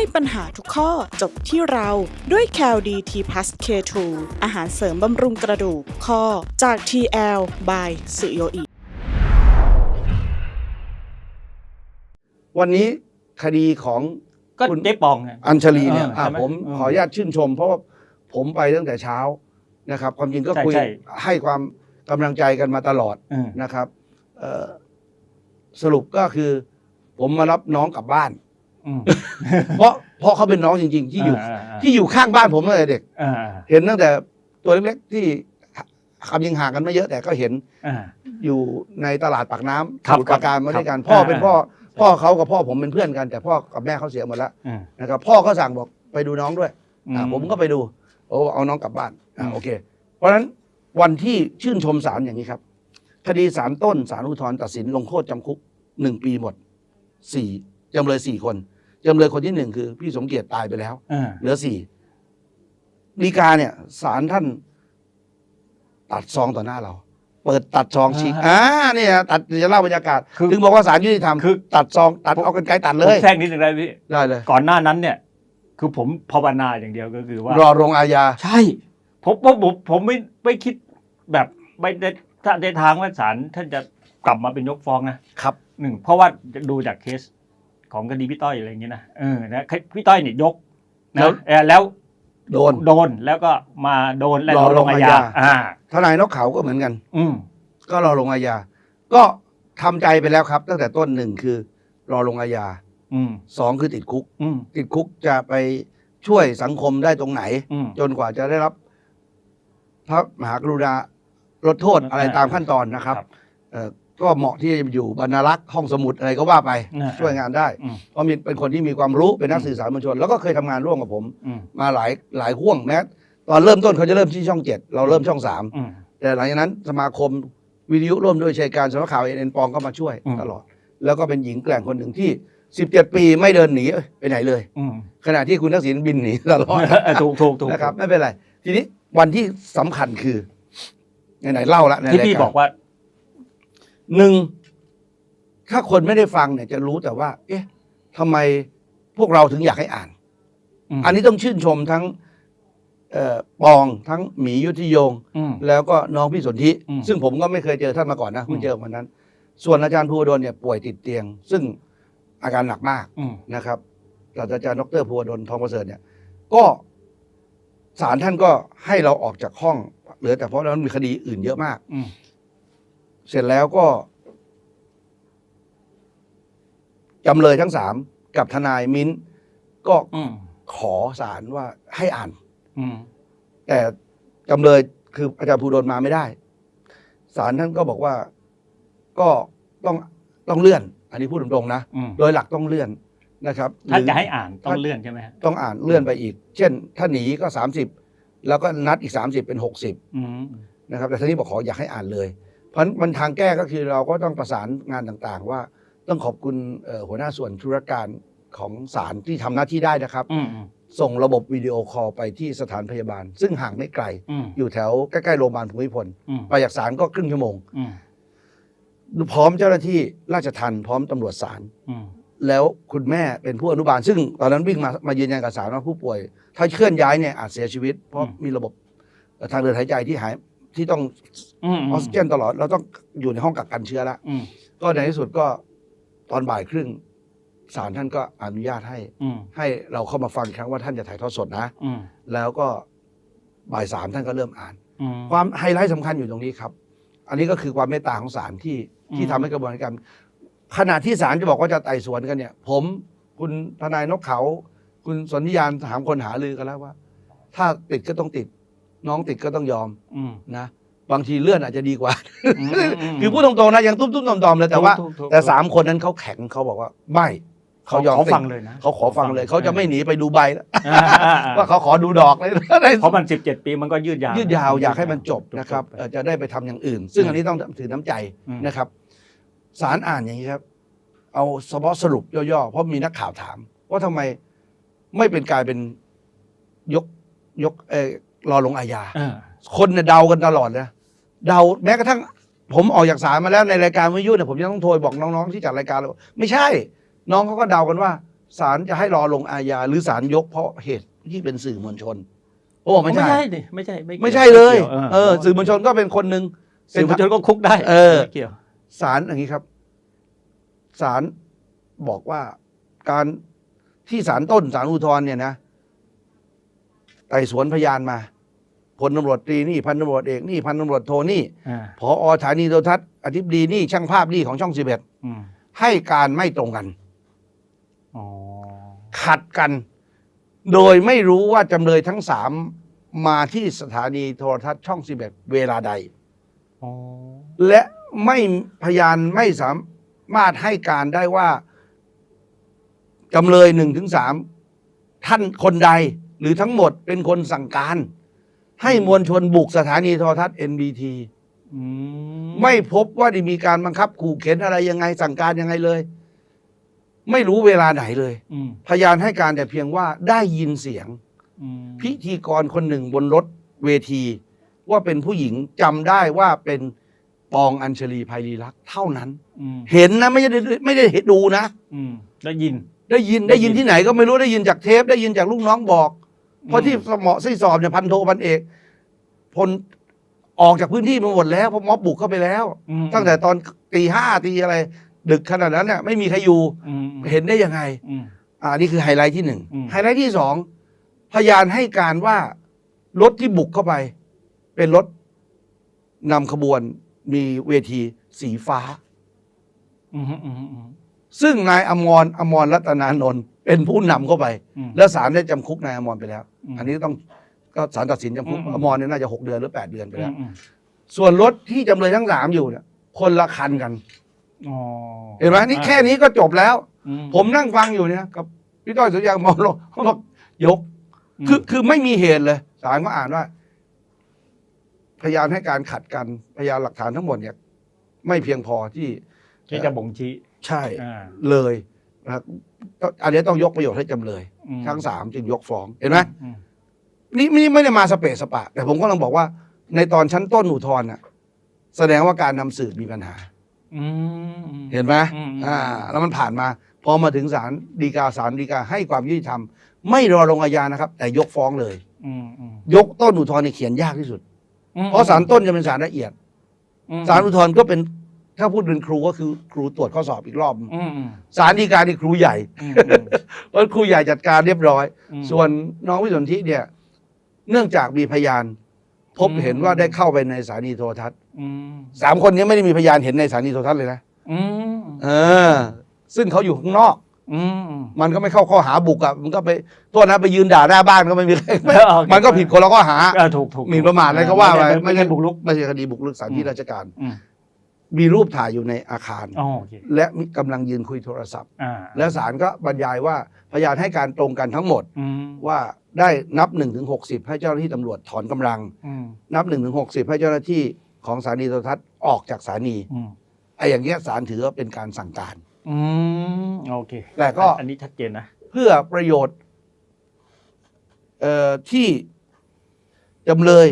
ให้ปัญหาทุกข้อจบที่เราด้วย c a l d t p l u s K2 อาหารเสริมบำรุงกระดูกข้อจาก TL by สุโยอิวันนี้คดีของก็คุณเจ๊ปองไง อัญชลีเนี่ยเอออะใช่ไหมผมเออขออนุญาตชื่นชม เพราะว่าผมไปตั้งแต่เช้านะครับ ความจริงก็ใช่คุยใช่ ให้ความกำลังใจกันมาตลอด เออ นะครับเอ่อสรุปก็คือ ผมมารับน้องกลับบ้านอืม เพราะเพราะเขาเป็นน้องจริง ๆ ที่อยู่ที่อยู่ข้างบ้านผมตั้งแต่เด็กอ่าเห็นตั้งแต่ตัวเล็กๆที่คำยิงห่างกันไม่เยอะแต่ก็เห็นอ่าอยู่ในตลาดปากน้ำครับสมุทรปราการมาด้วยกันครับพ่ออ่าเป็นพ่อ พ่อเขากับพ่อผมเป็นเพื่อนกัน แต่พ่อกับแม่เขาเสียหมดแล้วอ่านะครับพ่อก็สั่งบอกไปดูน้องด้วยอ่าอืมผมก็ไปดูโอ้เอาน้องกลับบ้านอ่าอืมโอเค เพราะฉะนั้นวันที่ชื่นชมศาลอย่างนี้ครับ คดีศาลต้นศาลอุทธรณ์ตัดสินลงโทษจำคุกหนึ่งปีหมดสี่จำเลยสี่คน จำเลยคนที่หนึ่งคือ พี่สมเกียรติตายไปแล้ว อ่าเหลือสี่ดีกาเนี่ยศาลท่าน ตัดซองต่อหน้าเรา เปิดตัดซองฉีกอ่าเนี่ยตัดจะเล่าบรรยากาศคือ ถึงบอกว่าศาลยุติธรรมคือตัดซองตัดเอากันไกลตัดเลผมยแทรกนิดนึงได้พี่ ได้เลย ก่อนหน้านั้นเนี่ย คือผมภาวนาอย่างเดียวก็คือว่ารอลงอาญา ใช่ผมผมผมผมไม่ไม่คิดแบบไม่ได้ถ้าในทางว่าศาลท่านจะกลับมาเป็นยกฟ้องนะครับ หนึ่งเพราะว่าดูจากเคส ของคดีพี่ต้อยอะไรอย่างเงี้ยนะเออนะพี่ต้อยเนี่ยยกแล้นะวเออแล้วโดนโดนแล้วก็มาโดนและรอรอลงลงอาอาญาญาอ่าทนายนกเขาก็เหมือนกัน อืมก็รอลงอาญาก็ทำใจไปแล้วครับ ตั้งแต่ต้นหนึ่งคือ รอลงอาญาอืมสองคือติดคุกอืมติดคุกจะไปช่วยสังคมได้ตรงไหนอืมจนกว่าจะได้รับ พระมหากรุณาลดโทษอะไรตามขั้นตอนนะครับครับเอ่อ ก็เหมาะที่จะอยู่บรรณารักษ์ห้องสมุดอะไรก็ว่าไปอ่าช่วยงานได้อืมเพราะมีเป็นคนที่มีความรู้เป็นนักสื่อสารมวลชน แล้วก็เคยทำงานร่วมกับผมอืมมาหลายหลายห่วงแม้ตอนเริ่มต้นเขาจะเริ่มที่ช่องเจ็ดเราเริ่มช่องสามอืมแต่หลังจากนั้นสมาคมวิทยุร่วมด้วยชัยการสำนักข่าวเอ็นปองก็มาช่วยอืมตลอด แล้วก็เป็นหญิงแกร่งคนหนึ่งที่ 17 ปีไม่เดินหนีไปไหนเลยอืมขณะที่คุณทักษิณบินหนีตลอดเออถูกถูกถูกนะครับไม่เป็นไร ทีนี้วันที่สำคัญคือไหนๆเล่าละในที่รายพี่การบอกว่า หนึ่งถ้าคนไม่ได้ฟังเนี่ยจะรู้แต่ว่า เอ๊ะทำไมพวกเราถึงอยากให้อ่านมอันนี้ต้องชื่นชมทั้งเอ่อปองทั้งหมียุทธยง อืม แล้วก็น้องพี่สนธิอืมซึ่งผมก็ไม่เคยเจอท่านมาก่อนนะเพิ่งเจอวันนั้น ส่วนอาจารย์ภูวดลเนี่ยป่วยติดเตียง ซึ่งอาการหนักมากอืม นะครับศาสตราจารย์ดรภูวดลทองประเสริฐเนี่ย ก็ศาลท่านก็ให้เราออกจากห้อง เหลือแต่เพราะนั้นมีคดีอื่นเยอะมาก อืม เสร็จแล้วก็จำเลยทั้งสามกับทนายมิ้นก็อืมขอศาลว่าให้อ่าน อืมแต่จำเลยคืออาจารย์ภูดลมาไม่ได้ศาลท่านก็บอกว่าก็ต้องต้องเลื่อน อันนี้พูดตรงๆนะอืมโดยหลักต้องเลื่อนนะครับถ้ารือ จะให้อ่านต้องเลื่อนใช่ไหมฮะต้องอ่านเลื่อนไปอีก เช่น ถ้าหนีก็สามสิบแล้วก็นัดอีกสามสิบเป็นหกสิบอืมนะครับ แต่ท่านนี้บอกขออยากให้อ่านเลย เพราะฉะนั้นมันทางแก้ก็คือเราก็ต้องประสานงานต่างๆ ว่าต้องขอบคุณเอ่อหัวหน้าส่วนธุรการของศาลที่ทำหน้าที่ได้นะครับอืมอืมส่งระบบวิดีโอคอลไปที่สถานพยาบาล ซึ่งห่างไม่ไกลอืมอยู่แถวใกล้ๆโรงพยาบาลภูมิพลอืมไปจากศาลก็ครึ่งชั่วโมงอืมพร้อมเจ้าหน้าที่ราชทัณฑ์พร้อมตำรวจศาลอืมแล้วคุณแม่เป็นผู้อนุบาล ซึ่งตอนนั้นวิ่งมามายืนยันกับศาลว่าผู้ป่วย ถ้าเคลื่อนย้ายเนี่ยอาจเสียชีวิต เพราะมีระบบเอ่อทางเดินหายใจที่หาย ที่ต้องอืมออกซิเจนตลอด เราต้องอยู่ในห้องกักกันเชื้อแล้วอืมก็ในที่สุดก็ตอนบ่ายครึ่งศาลท่านก็อนุญาตให้อืมให้เราเข้ามาฟังอีกครั้งว่าท่านจะถ่ายทอดสดนะอืมแล้วก็บ่ายสามท่านก็เริ่มอ่านอืมความไฮไลท์สำคัญอยู่ตรงนี้ครับ อันนี้ก็คือความเมตตาของศาลที่ที่อืมทำให้กระบวนการขณะที่ศาลจะบอกว่าจะไต่สวนกันเนี่ย ผมคุณทนายนกเขา คุณสนธิยานถามคนหาลือกันแล้วว่า ถ้าติดก็ต้องติด น้องติดก็ต้องยอมอืม นะ บางทีเลื่อนอาจจะดีกว่าอืมมคือพูดตรงๆนะยังตุ้มๆตอมๆเลยแต่ว่าถูกถูกถูกแต่สามคนนั้นเขาแข็งเขาบอกว่าไม่เขายอมเขาติดฟังเลยนะเขาขอฟังเลยเขาจะไม่หนีไปดูใบแล้วอ่าอ่าอ่าว่าเขาขอดูดอกเลยเพราะมันสิบเจ็ดปีมันก็ยืดยาวยืดยาวอยากให้มันจบนะครับจเอ่อจะได้ไปทำอย่างอื่น ซึ่งอันนี้ต้องถือน้ำใจอืมนะครับสารอ่านอย่างนี้ครับ เอาเฉพาะสรุปย่อๆเพราะมีนักข่าวถาม ว่าทำไมไม่เป็นกลายเป็นยกยกเออ รอลงอาญาเออคนเนี่ยเดากันตลอดนะเดาแม้กระทั่ง ผมออกจากศาลมาแล้วในรายการวิทยุเนี่ยผมยังต้องโทรบอกน้องๆที่จัดรายการเลยว่าไม่ใช่ น้องเขาก็เดากันว่าศาลจะให้รอลงอาญาหรือศาลยกเพราะเหตุที่เป็นสื่อมวลชน โอ้ไม่ไม่ใช่ใช่ ดิไม่ใช่กี่ยวไม่ใช่เลย กี่วเออ สื่อมวลชนก็เป็นคนหนึ่งสื่อมวลชนก็คุกได้เออ ไม่เกี่ยว ศาลอย่างนี้ครับศาลบอกว่าการที่ศาลต้นศาลอุทธรณ์เนี่ยนะ ไต่สวนพยานมาพลตำรวจตรีนี่พันตำรวจเอกนี่พันตำรวจโทนี่อ่าพอสถานีโทรทัศน์อธิบดีนี่ช่างภาพนี่ของช่องสิบเอ็ดอืมให้การไม่ตรงกันอ๋อขัดกัน โดยไม่รู้ว่าจำเลยทั้งสามมาที่สถานีโทรทัศน์ช่องสิบเอ็ดเวลาใดอ๋อและไม่พยานไม่สามารถให้การได้ว่าจำเลยหนึ่งถึงสามท่านคนใด หรือทั้งหมดเป็นคนสั่งการ ให้มวลชนบุกสถานีโทรทัศน์ NBT อืมไม่พบว่าได้มีการบังคับขู่เข็นอะไรยังไงสั่งการยังไงเลย ไม่รู้เวลาไหนเลยอืมพยานให้การแต่เพียงว่าได้ยินเสียงอืมพิธีกรคนหนึ่งบนรถเวที ว่าเป็นผู้หญิงจำได้ว่าเป็นปองอัญชลีภัยรีรักษ์เท่านั้นอืมเห็นนะไม่ได้ไม่ได้เห็นดูนะอืมได้ยินได้ยินได้ได้ยิยินนที่ไหนก็ไม่รู้ได้ยินจากเทป ได้ยินจากลูกน้องบอก เพราะที่สมอที่สอบเนี่ยพันโทพันเอกพลออกจากพื้นที่มาหมดแล้วเพราะม็อบบุกเข้าไปแล้ว อืม ตั้งแต่ตอนตีห้าตีอะไร ดึกขนาดนั้นเนี่ยไม่มีใครอยู่อืมเห็นได้ยังไง อืม อ่านี่คือไฮไลท์ที่หนึ่งอืม ไฮไลท์ที่สองพยานให้การว่ารถที่บุกเข้าไป เป็นรถนำขบวนมีเวทีสีฟ้า อืมอืมอืมอืมซึ่งนายอมรอมรรัตนานนท์ เป็นผู้นำเข้าไป อืม และศาลได้จำคุกนายอมรไปแล้ว อืม อันนี้ต้องก็ศาลตัดสินจำคุกอืม อมรเนี่ยน่าจะหกเดือนหรือแปดเดือนไปอืแล้วมอืมส่วนรถที่จำเลยทั้งสามอยู่เนี่ยคนละคันกันอ๋อเห็นไหมนี่แค่นี้ก็จบแล้ว อืผมนั่งฟังอยู่เนี่ยกับพี่ต้อยสุริยางมองลงเขาบอกยกมคือคือไม่มีเหตุเลยศาลก็อ่านว่า พยานให้การขัดกัน พยานหลักฐานทั้งหมดเนี่ย ไม่เพียงพอที่ที่จะบ่งชี้ใช่ อ่า เลย นะครับก็อันนี้ต้องยกประโยชน์ให้จำเลย อืมทั้งสามจึงยกฟ้องเห็นไหมอืมนี่นี่ไม่ได้มาสเปะสปะ แต่ผมก็กำลังบอกว่า ในตอนชั้นต้นอุทธรณ์น่ะแสดงว่าการนำสืบมีปัญหา อืมอืม เห็นไหมอืม อ่า แล้วมันผ่านมา พอมาถึงศาลฎีกาศาลฎีกาให้ความยุติธรรม ไม่รอลงอาญานะครับ แต่ยกฟ้องเลย อืมอืมยกต้นอุทธรณ์นี่เขียนยากที่สุดอืมเพราะศาลต้นจะเป็นศาลละเอียด อืมศาลอุทธรณ์ก็เป็น ถ้าพูดเป็นครูก็คือครูตรวจข้อสอบอีกรอบอืมอืมศาลฎีกานี่ครูใหญ่อืม เพราะครูใหญ่จัดการเรียบร้อย อืมส่วนน้องวิสุทธิเนี่ย เนื่องจากมีพยาน พบอืม เห็นว่าได้เข้าไปในสถานีโทรทัศน์อืมสามคนนี้ไม่ได้มีพยานเห็นในสถานีโทรทัศน์เลยนะอืมเออ ซึ่งเขาอยู่ข้างนอก อืมอืม มันก็ไม่เข้าข้อหาบุกอะมันก็ไปโทษนะไปยืนด่าหน้าบ้านก็ไม่มีใครเออ มันก็ผิดคนละข้อหาเออถูกถูกหมิ่นประมาทอะไรก็ว่าไปไม่ใช่บุกรุก ไม่ใช่คดีบุกรุกสถานที่ราชการ อืม มีรูปถ่ายอยู่ในอาคาร อ๋อโอเคและมีกำลังยืนคุยโทรศัพท์ อ่าแล้วศาลก็บรรยายว่าพยานให้การตรงกันทั้งหมด อืมว่าได้นับ1นถึงหกให้เจ้าหน้าที่ตำรวจถอนกำลัง อืมนับ1นถึงหกให้เจ้าหน้าที่ของสถานีโทรทัศน์ออกจากสถานีอืมไอ้อย่างเงี้ยศาลถือว่าเป็นการสั่งการ อืมโอเคแต่ก็ อันนี้ชัดเจนนะเพื่อประโยชน์เอ่อที่จำเลย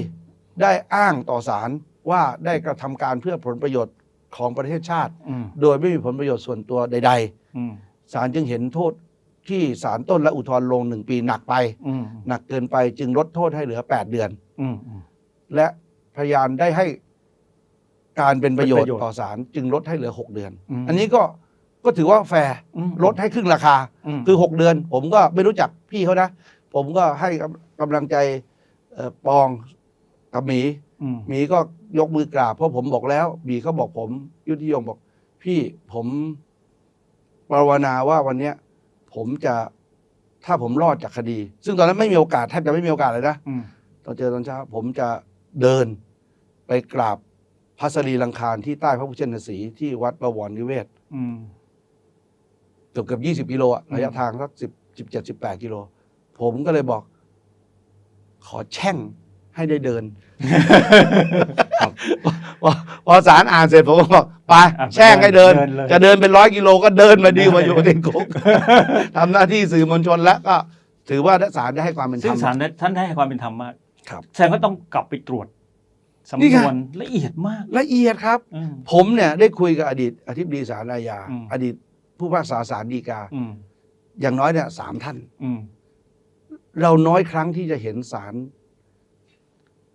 ได้อ้างต่อศาลว่าได้กระทำการเพื่อผลประโยชน์ ของประเทศชาติอืมโดยไม่มีผลประโยชน์ส่วนตัวใดอืมๆศาลจึงเห็นโทษที่ศาลต้นและอุทธรณ์ลงหนึ่งปีหนักไปอืมหนักเกินไปจึงลดโทษให้เหลือ 8 เดือนอืมอืมและพยานได้ให้การเป็นประโยชเป็นประโยชน์น์ต่อศาลจึงลดให้เหลือ 6 เดือนอืมอันนี้ก็ก็ถือว่าแฟร์อืมลดให้ครึ่งราคามคือ 6 เดือน ผมก็ไม่รู้จักพี่เขานะ ผมก็ให้กำกำลังใจเอ่อปองกับหมี อืมหมีก็ยกมือกราบเพราะผมบอกแล้วหมีเขาบอกผม ยุทธิยงบอก พี่ผมภาวนาว่าวันเนี้ย ผมจะถ้าผมรอดจากคดี ซึ่งตอนนั้นไม่มีโอกาสแทบจะไม่มีโอกาสเลยนะอืมตอนเจอตอนเช้าผมจะเดินไปกราบพระสรีลังคารที่ใต้พระพุทธชินสีห์ที่วัดประวรนิเวศ อืม เกือบเกือบยี่สิบกิโลอะอืม ระยะทางสักสิบสิบเจ็ดสิบแปดกิโล ผมก็เลยบอก ขอแช่ง ให้ได้เดินพอพอสารอ่านเสร็จผมก็บอกไปอะแช่งให้เดินเดินเลยจะเดินเป็นร้อยกิโลก็เดินมาดีกว่าอยู่ติดคุกทำหน้าที่สื่อมวลชนแล้วก็ ถือว่าศาลได้ให้ความเป็นธรซึ่รงมศาลได้ท่านให้ความเป็นธรรมมากครับแสดงว่าต้องกลับไปตรวจสำนี่นไงวนละเอียดมาก ละเอียดครับอืมผมเนี่ยได้คุยกับอดีตอธิบดีศาลอาญาอืมอดีตผู้พิพากษาศาลฎีกาอืมอย่างน้อยเนี่ยสามท่านอืมเราน้อยครั้งที่จะเห็นศาล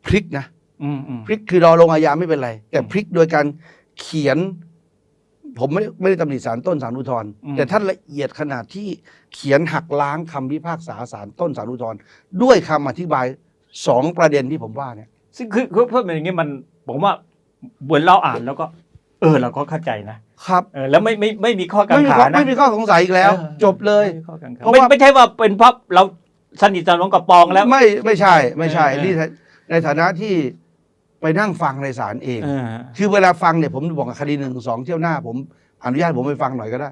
พลิกนะอืมอืมพลิกคือรอลงอาญาไม่เป็นไร แต่พลิกโดยการเขียน ผมไม่ได้ไม่ได้ตำหนิศาลต้นศาลอุทธรณ์แต่ท่านละเอียดขนาดที่เขียนหักล้างคำพิพากษาศาลต้นศาลอุทธรณ์ด้วยคำอธิบายสองประเด็นที่ผมว่าเนี่ย ซึ่งคือคือเพื่อเป็นอย่างนี้มัน ผมว่าเหมือนเราอ่านแล้วก็ เออเราก็เข้าใจนะครับเออแล้วไม่ไม่ไม่มีข้อกังไม่มีขาข้อนะไม่มีข้อสงสัยอีกแล้วออจบเลยไม่มีข้อกังขาเพราะไม่ว่าไม่ใช่ว่าเป็นเพราะเราสนิทสนมกับปองแล้ว ไม่ไม่ใช่ ไม่ใช่เออนี่ ในฐานะที่ไปนั่งฟังในศาลเองเออคือเวลาฟังเนี่ยผมบอกกับคดีหนึ่งสองเที่ยวหน้า ผมอนุญาตผมไปฟังหน่อยก็ได้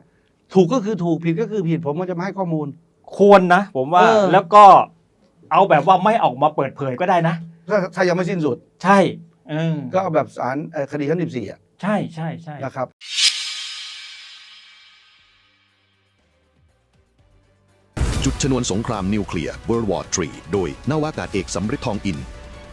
ถูกก็คือถูกผิดก็คือผิด ผมก็จะมาให้ข้อมูล ควรนะ ผมว่าเออ แล้วก็เอาแบบว่าไม่ออกมาเปิดเผยก็ได้นะ ถ้าถ้ายังไม่สิ้นสุด ใช่เออก็เอาแบบศาลเอ่อคดีขั้นสิบสี่ใช่ใช่ใช่ นะครับจุดชนวนสงครามนิวเคลียร์ World War III โดยนาวากาศเอกสำริดทองอิน